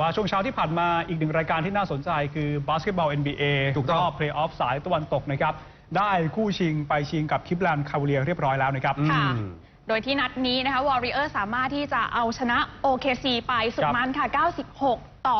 ว่าช่วงเช้าที่ผ่านมาอีกหนึ่งรายการที่น่าสนใจคือบาสเกตบอล NBA ถูกต้องรอบเพลย์ออฟสายตะวันตกนะครับ ได้คู่ชิงไปชิงกับคิปแลนด์คา v เลียเรียบร้อยแล้วนะครับ ค่ะอืมโดยที่นัดนี้นะคะวอริเออร์สามารถที่จะเอาชนะ OKC ไปสุดครับมันค่ะ 96 ต่อ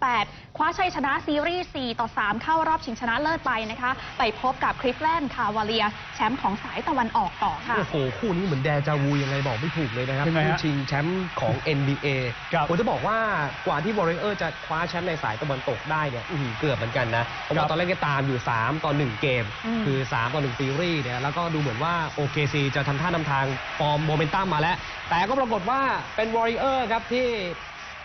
88 คว้าชัยชนะซีรีส์ 4 ต่อ 3 เข้ารอบชิงชนะเลิศไปนะคะ ไปพบกับคริฟแลนด์คาวาเลีย แชมป์ของสายตะวันออกต่อค่ะ โอ้โห คู่นี้เหมือนแดจาวูยังไงบอกไม่ถูกเลยนะครับยังไงฮะคู่ชิงแชมป์ของ NBA ครับผมจะบอกว่ากว่าที่ Warrior จะคว้าแชมป์ในสายตะวันตกได้เนี่ยอื้อหือเกือบเหมือนกันนะเพราะครัว่าบตอนแรกก็ตามอยู่ 3 ต่อ 1 เกม อืม คือ 3 ต่อ 1 ซีรีส์เนี่ยแล้วก็ดูเหมือนว่า OKC จะทำท่านำทางฟอร์มโมเมนตัมมาแล้ว แต่ก็ปรากฏว่าเป็น Warrior ครับที่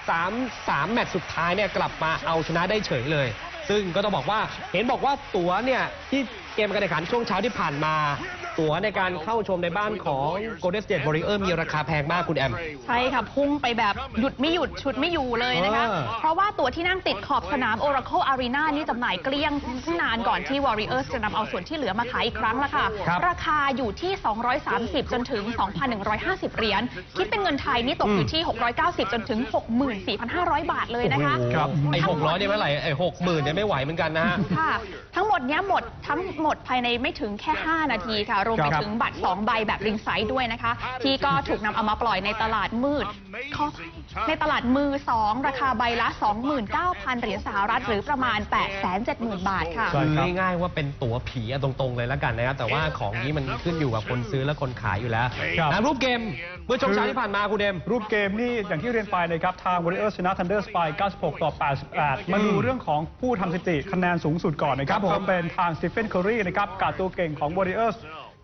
3 3 แมตช์สุดท้ายเนี่ยกลับมาเอาชนะได้เฉยเลย ซึ่งก็ต้องบอกว่าเห็นบอกว่าตั๋วเนี่ยที่เกมการแข่งขันช่วงเช้าที่ผ่านมา ตั๋วในการเข้าชมในบ้านของ Golden State Warrior มีราคาแพงมากคุณแอม ใช่ค่ะ พุ่งไปแบบหยุดไม่หยุดชุดไม่อยู่เลยนะคะ เออ เพราะว่าตั๋วที่นั่งติดขอบสนาม Oracle Arena นี่จำหน่ายเกลี้ยงตั้งนานก่อนที่ Warriors จะนำเอาส่วนที่เหลือมาขายอีกครั้งละค่ะ ครับราคาอยู่ที่ 230 จนถึง 2,150 เหรียญคิดเป็นเงินไทยนี่ตกอยู่ที่ 690 จนถึง 64,500 บาทเลยนะคะ โอ้โหครับไอ้หกร้อยเนี่ยไม่ไหวไอ้หกหมื่นเนี่ยไม่ไหวเหมือนกันนะฮะ ค่ะทั้งหมดเนี้ยหมดทั้งหมดภายในไม่ถึงแค่ 5 นาทีค่ะ รวมไปครับถึงบัตร 2 ใบแบบริงไซด์ด้วยนะคะ ที่ก็ถูกนำเอามาปล่อยในตลาดมืดขออภัยในตลาดมือ 2 ราคาใบละ 29,000 เหรียญสหรัฐหรือประมาณ 870,000 บาทค่ะ ใช่ คือครับง่ายๆว่าเป็นตั๋วผีอะตรงๆเลยแล้วกันนะครับ แต่ว่าของนี้มันขึ้นอยู่กับคนซื้อและคนขายอยู่แล้วครับ นะรูปเกมเมื่อช่วงเช้าที่ผ่านมาคุณเดม รูปเกมนี่อย่างที่เรียนไปนะครับ ทาง Warriors ชนะ Thunder ไป96 ต่อ 88 มาดูเรื่องของผู้ทำสถิติคะแนนสูงสุดก่อนนะครับครับผมก็เป็นทางสตีเฟนเคอรีนะครับกาดตัวเก่งของ Warriors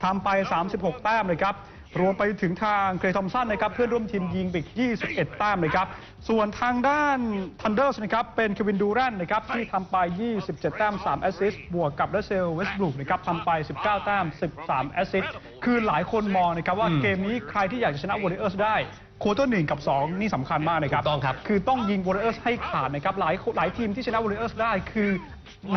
ทำไป 36 แต้มนะครับรวมไปถึงทางเกรย์ทอมสันนะครับเพื่อนร่วมทีมยิงไปอีก21 แต้มนะครับส่วนทางด้าน Thunders นะครับเป็นเควินดูแรนนะครับที่ทำไป 27 แต้ม 3 แอสซิสต์บวกกับดัซเซลเวสบรูกนะครับทำไป 19 แต้ม 13 แอสซิสต์คือหลายคนมองนะครับว่าอืมเกมนี้ใครที่อยากจะชนะ Warriors ได้โควอเตอร์หนึ่งกับ 2 นี่สำคัญมากนะครับถูกต้องครับ คือต้องยิง Warriors ให้ขาดนะครับ หลายหลายทีมที่ชนะ Warriors ได้คือ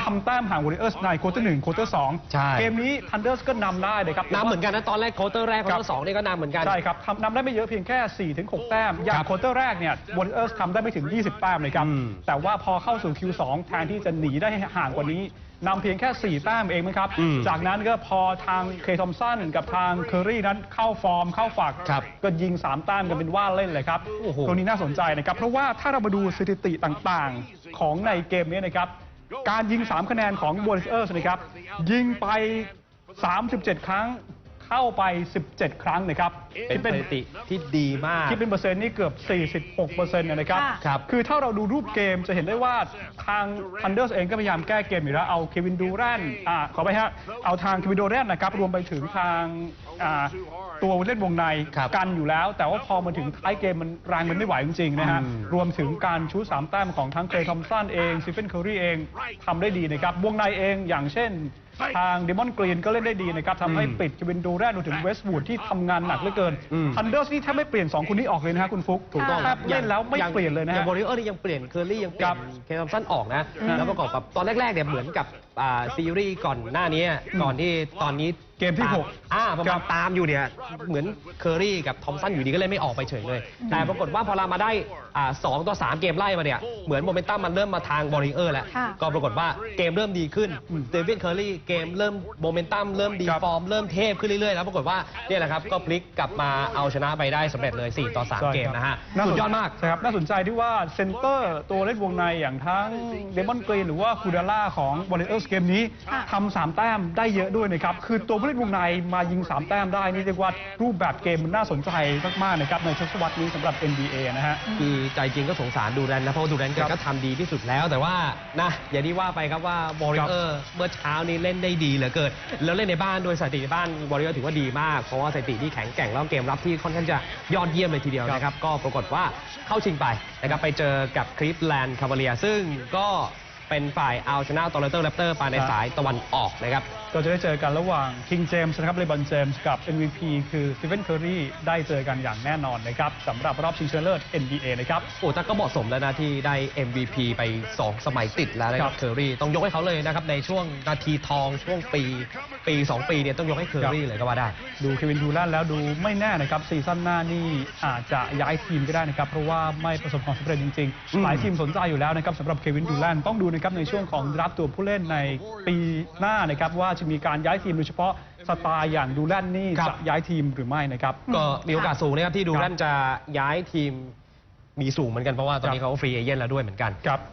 ทำแต้มห่าง Warriors ในโควอเตอร์หนึ่งโควอเตอร์สองใช่ เกมนี้ Thunders ก็นำได้นะครับ นำเหมือนกันนะตอนแรกโควอเตอร์แรกโควอเตอร์สองนี่ก็นำเหมือนกัน ใช่ครับทำนำได้ไม่เยอะเพียงแค่4-6แต้ม อย่าครังบโควอเตอร์แรกเนี่ย Warriors ทำได้ไม่ถึง 20 แต้มเลยครับ อืมแต่ว่าพอเข้าสู่ Q2 แทนที่จะหนีได้ห่างกว่านี้นำเพียงแค่ 4 แต้มเองนะครับ อืมจากนั้นก็พอทางเคทอมสันกับทางเคอรี่นั้นเข้าฟอร์มเข้าฝัก ครับก็ยิง 3 แต้มกันเป็นว่าเล่นเลยครับโอ้โห ตรงนี้น่าสนใจนะครับ เพราะว่าถ้าเรามาดูสถิติต่างๆของในเกมนี้นะครับ การยิง 3 คะแนนของ Warriors นะครับ ยิงไป 37 ครั้งเข้าไป 17 ครั้งนะครับเป็นคิดสถิติที่ดีมาก คิดเป็นเปอร์เซ็นต์นี่เกือบ 46เปอร์เซ็นต์นะครับค่ะครับ คือถ้าเราดูรูปเกมจะเห็นได้ว่าทาง Thunders เองก็พยายามแก้เกมอยู่แล้ว เอาเควินดูแรนอ่าขอไปฮะ เอาทางเควินดูแรนนะครับ รวมไปถึงทางอ่าตัวเล่นวงในครับกันอยู่แล้ว แต่ว่าพอมาถึงท้ายเกมมันแรงมันไม่ไหวจริงๆนะฮะ อืม รวมถึงการชูสามแต้มของทั้งเคลย์ทอมสันเองซิฟเฟนเคอรี่เองทำได้ดีนะครับ วงในเองอย่างเช่น ทางเดมอนกรีนก็เล่นได้ดีนะครับทำให้อืมปิดเควินดูแรนรวมถึงเวสต์วูดที่ทำงานหนักเหลือเกินอืมทันเดอร์สนี่แทบไม่เปลี่ยนสองคนนี้ออกเลยนะฮะคุณฟุกถูกต้องแทบเล่นแล้วไม่เปลี่ยนเลยนะอย่าฮะงบริเออร์นี่ยังเปลี่ยนเคอร์รี่ยังเปลี่ยครันบเคทอมสันออกนะอืมแล้วประกอบกับตอนแรกๆเนี่ยเหมือนกับอ่าซีรีส์ก่อนหน้านี้ก่อนที่ตอนนี้ เกมที่ตาหกอ่าประครัมาณบ ตามอยู่เนี่ย เหมือนเคอรี่กับทอมสันอยู่ดีก็เลยไม่ออกไปเฉยเลย แต่ปรากฏว่าพอเรามาได้อ่าสองต่อสามเกมไล่มาเนี่ย เหมือนโมเมนตัมมันเริ่มมาทางบริเออร์แล้ว ค่ะ ก็ปรากฏว่าเกมเริ่มดีขึ้นอืมเดวิดเคอรี่เกมเริ่มโมเมนตัมเริ่มดีครับ ฟอร์มเริ่มเทพขึ้นเรื่อยๆ แล้วปรากฏว่าเนี่ยแหละครับก็พลิกกลับมาเอาชนะไปได้สำเร็จเลย4ต่อ3เกมนะฮะน่สุดยอดมาก ใช่ครับน่าสนใจที่ว่าเซนเตอร์ตัวเล่นวงในอย่างทั้งเดมอนกรีนหรือว่าคูดาล่าของบอลเลอร์สเกมนี้ค่ะ ทำสามแต้มได้เยอะด้วยนะครับ คือตัวผู้เล่นวงในมายิง 3 แต้มได้นี่เรียกว่ารูปแบบเกมมันน่าสนใจมากๆนะครับในทศวรรษนี้สำหรับ NBA นะฮะ คือใจจริงก็สงสารดูแรนนะเพราะว่าดูแรนแกครับก็ทำดีที่สุดแล้ว แต่ว่านะอย่างที่ว่าไปครับว่าบอริเออร์เมื่อเช้านี้เล่นได้ดีเหลือเกินแล้วเล่นในบ้านโดยสถิติในบ้านบอริเออร์ถือว่าดีมากเพราะว่าสถิติที่แข็งแกร่งแล้วเกมรับที่ค่อนข้างจะยอดเยี่ยมเลยทีเดียวนะครับก็ปรากฏว่าเข้าชิงไปนะครับไปเจอกับคลิฟแลนด์คา v a เลียซึ่งก็เป็นฝ่ายเอาชนะตอร์เรเตอร์แรปเตอร์ไปในครับสายตะวันออกนะครับก็จะได้เจอกันระหว่างคิงเจมส์นะครับเลบอนเจมส์กับ MVP คือสตีเฟนเคอรีได้เจอกันอย่างแน่นอนนะครับสำหรับรอบชิงชนะเลิศ NBA นะครับ โอ้แต่ก็เหมาะสมแล้วนะที่ได้ MVP ไป 2 สมัยติดแล้วนะคครัรับบเคอรี่ต้องยกให้เขาเลยนะครับ ในช่วงนาทีทองช่วงปีปี 2 ปีเนี่ยต้องยกให้เคอรี่เลยก็ว่าได้ ดูเควินดูแลนแล้วดูไม่แน่นะครับซีซั่นหน้านี่อาจจะย้ายทีมก็ได้นะครับ เพราะว่าไม่ประสบความสำเร็จจริงอืมๆหลายทีมสนใจอยู่แล้วนะครับสำหรับเควินดูแลนต้องดูนะครับในช่วงของรับตัวผู้เล่นในปีหน้านะครับว่าจะมีการย้ายทีมโดยเฉพาะสไตล์อย่างดูแลนนี่ครับ จะย้ายทีมหรือไม่นะครับ ก็มีโอกาสสูงนะครับที่ดูครับนั่นจะย้ายทีมมีสูงเหมือนกันเพราะว่าตอนนี้เขาฟรีเอเย่นแล้วด้วยเหมือนกัน ครับ